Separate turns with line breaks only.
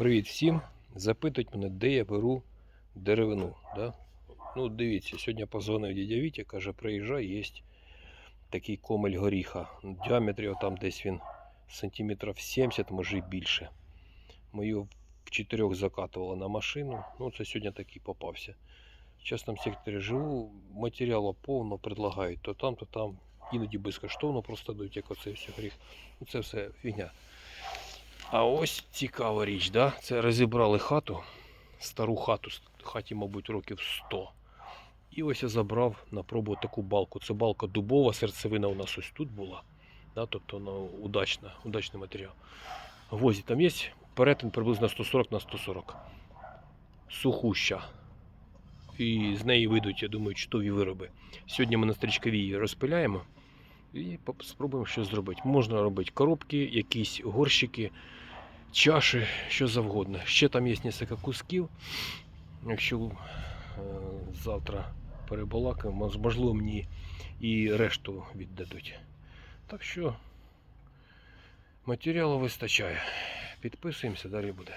Привіт всім. Запитують мене, де я беру деревину. Да? Ну, дивіться, сьогодні позвонив дядя Вітя, каже, приїжджай, є такий комель горіха. В діаметрі там десь він сантиметрів 70, може і більше. Ми його в чотирьох закатували на машину. Ну, це сьогодні такий попався. В частному секторі живу, матеріалу повно предлагають то там, то там. Іноді безкоштовно просто дають, як оце все гріх. Ну, це все фігня. А ось цікава річ, да? це розібрали хату, стару хату, хаті, мабуть, років 100. І ось я забрав на пробу таку балку. Це балка дубова, серцевина у нас ось тут була. Да? Тобто ну, удачна, удачний матеріал. В возі там є перетин приблизно 140 на 140. Сухуща. І з неї вийдуть, я думаю, чудові вироби. Сьогодні ми на стрічковій її розпиляємо і спробуємо щось зробити. Можна робити коробки, якісь горщики, чаші, що завгодно. Ще там є кілька кусків. Якщо е, завтра перебалакаємо, можливо, мені і решту віддадуть. Так що матеріалу вистачає. Підписуємося, далі буде.